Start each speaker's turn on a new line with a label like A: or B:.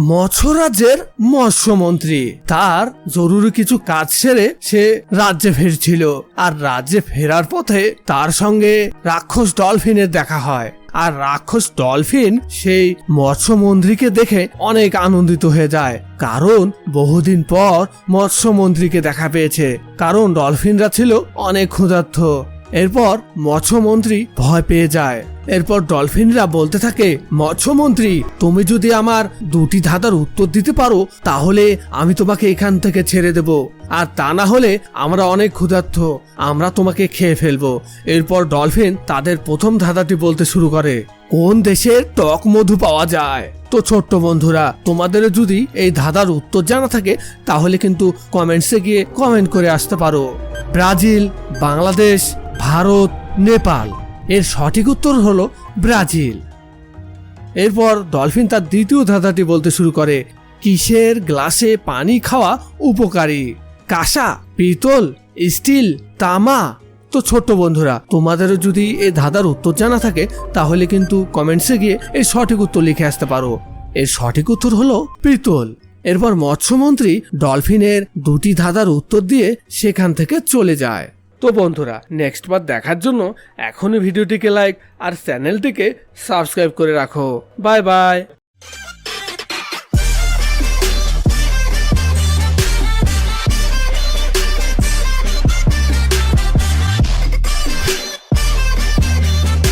A: মৎস্যরাজ্যের মৎস্যমন্ত্রী। তার জরুরি কিছু কাজ সেরে সে রাজ্যে ফিরছিল। আর রাজ্যে ফেরার পথে তার সঙ্গে রাক্ষস ডলফিনের দেখা হয়। আর রাক্ষস ডলফিন সেই মৎস্যমন্ত্রীকে দেখে অনেক আনন্দিত হয়ে যায়। কারণ বহুদিন পর মৎস্যমন্ত্রীকে দেখা পেয়েছে। কারণ ডলফিনরা ছিল অনেক ক্ষুধার্ত। এরপর মৎস্যমন্ত্রী ভয় পেয়ে যায়। এরপর ডলফিনরা বলতে থাকে, মৎস্যমন্ত্রী, তুমি যদি আমার দুটি ধাঁধার উত্তর দিতে পারো, তাহলে আমি তোমাকে এখান থেকে ছেড়ে দেব। আর তা না হলে আমরা অনেক ক্ষুধার্ত, আমরা তোমাকে খেয়ে ফেলব। এরপর ডলফিন তাদের প্রথম ধাঁধাটি বলতে শুরু করে, কোন দেশের টক মধু পাওয়া যায়? তো ছোট্ট বন্ধুরা, তোমাদের যদি এই ধাঁধার উত্তর জানা থাকে, তাহলে কিন্তু কমেন্টসে গিয়ে কমেন্ট করে আসতে পারো। ব্রাজিল, বাংলাদেশ ভারত, নেপাল। এর সঠিক উত্তর হলো ব্রাজিল। এরপর ডলফিন তার দ্বিতীয় ধাঁধাটি বলতে শুরু করে, কিসের গ্লাসে পানি খাওয়া উপকারী? কাঁসা, পিতল, স্টিল, তামা? তো ছোট্ট বন্ধুরা, তোমাদেরও যদি এই ধাঁধার উত্তর জানা থাকে, তাহলে কিন্তু কমেন্টসে গিয়ে এর সঠিক উত্তর লিখে আসতে পারো। এর সঠিক উত্তর হলো পিতল। এরপর মৎস্যমন্ত্রী ডলফিনের দুটি ধাঁধার উত্তর দিয়ে সেখান থেকে চলে যায়। তো বন্ধুরা নেক্সট বার দেখার জন্য এখনই ভিডিওটিকে লাইক আর চ্যানেলটিকে সাবস্ক্রাইব করে রাখো। Bye bye